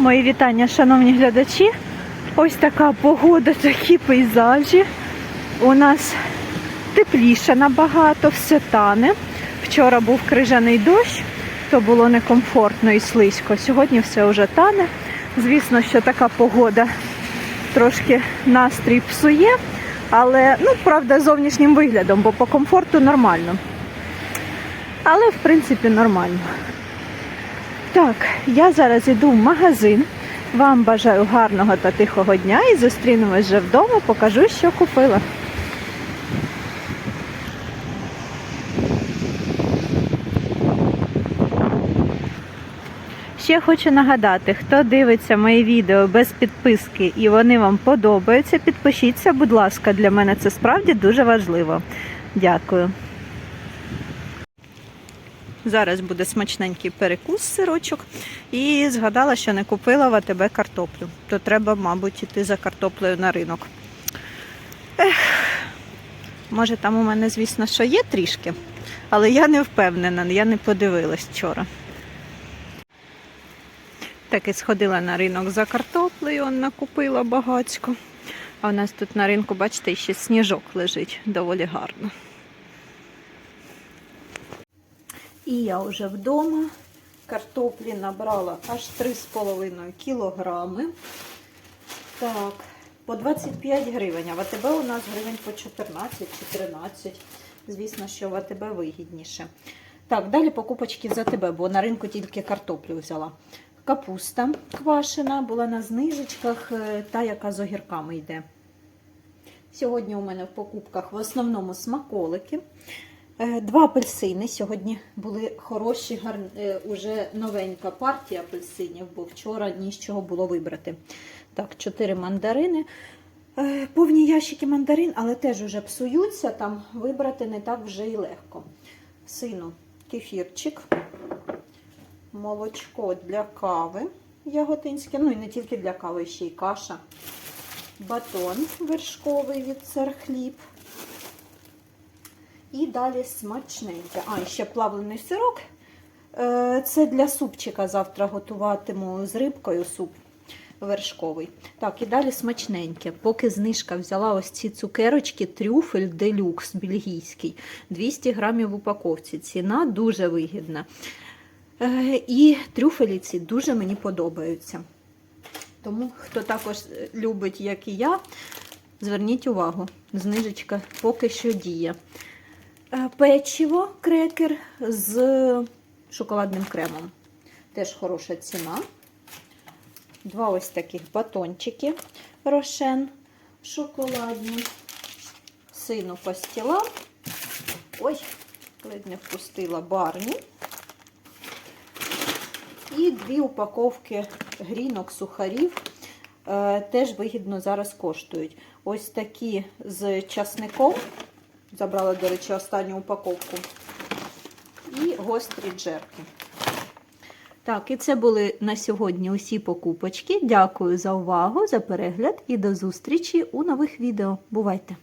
Мої вітання, шановні глядачі. Ось така погода, такі пейзажі. У нас тепліше набагато, все тане. Вчора був крижаний дощ, то було некомфортно і слизько. Сьогодні все вже тане. Звісно, що така погода трошки настрій псує, але ну, правда, зовнішнім виглядом, бо по комфорту нормально. Але в принципі нормально. Так, я зараз іду в магазин. Вам бажаю гарного та тихого дня і зустрінемось вже вдома, покажу, що купила. Ще хочу нагадати, хто дивиться мої відео без підписки і вони вам подобаються, підпишіться, будь ласка, для мене це справді дуже важливо. Дякую. Зараз буде смачненький перекус сирочок. І згадала, що не купила в АТБ картоплю. То треба, мабуть, іти за картоплею на ринок. Ех, може, там у мене, звісно, що є трішки, але я не впевнена, я не подивилась вчора. Так і сходила на ринок за картоплею, накупила багацько. А у нас тут на ринку, бачите, ще сніжок лежить доволі гарно. І я вже вдома. Картоплі набрала аж 3,5 кілограми. Так, по 25 гривень. А в АТБ у нас гривень по 14 чи 13. Звісно, що в АТБ вигідніше. Так, далі покупочки за тебе, бо на ринку тільки картоплю взяла. Капуста квашена, була на знижечках, е, та, яка з огірками йде. Сьогодні у мене в покупках в основному смаколики. Е, Два апельсини. Сьогодні були хороші, гарні, е, уже новенька партія апельсинів, бо вчора ні з чого було вибрати. Так, чотири мандарини. Е, Повні ящики мандарин, але теж вже псуються, там вибрати не так вже і легко. Сину кефірчик, молочко для кави яготинське, ну і не тільки для кави, ще й каша. Батон вершковий від цар хліб. І далі смачненьке. А, і ще плавлений сирок. Е, Це для супчика завтра готуватиму з рибкою суп вершковий. Так, і далі смачненьке. Поки знижка взяла ось ці цукерочки, трюфель делюкс бельгійський. 200 грамів в упаковці. Ціна дуже вигідна. Е, І трюфелі ці дуже мені подобаються. Тому, хто також любить, як і я, зверніть увагу, знижечка поки що діє. Е, Печиво, крекер з шоколадним кремом. Теж хороша ціна. Два ось таких батончики рошен шоколадні. Сину пастіла. Ой, ледь не впустила барні. І дві упаковки грінок сухарів. Е, Теж вигідно зараз коштують. Ось такі з часником. Забрала, до речі, останню упаковку. І гострі джерки. Так, і це були на сьогодні усі покупочки. Дякую за увагу, за перегляд і до зустрічі у нових відео. Бувайте!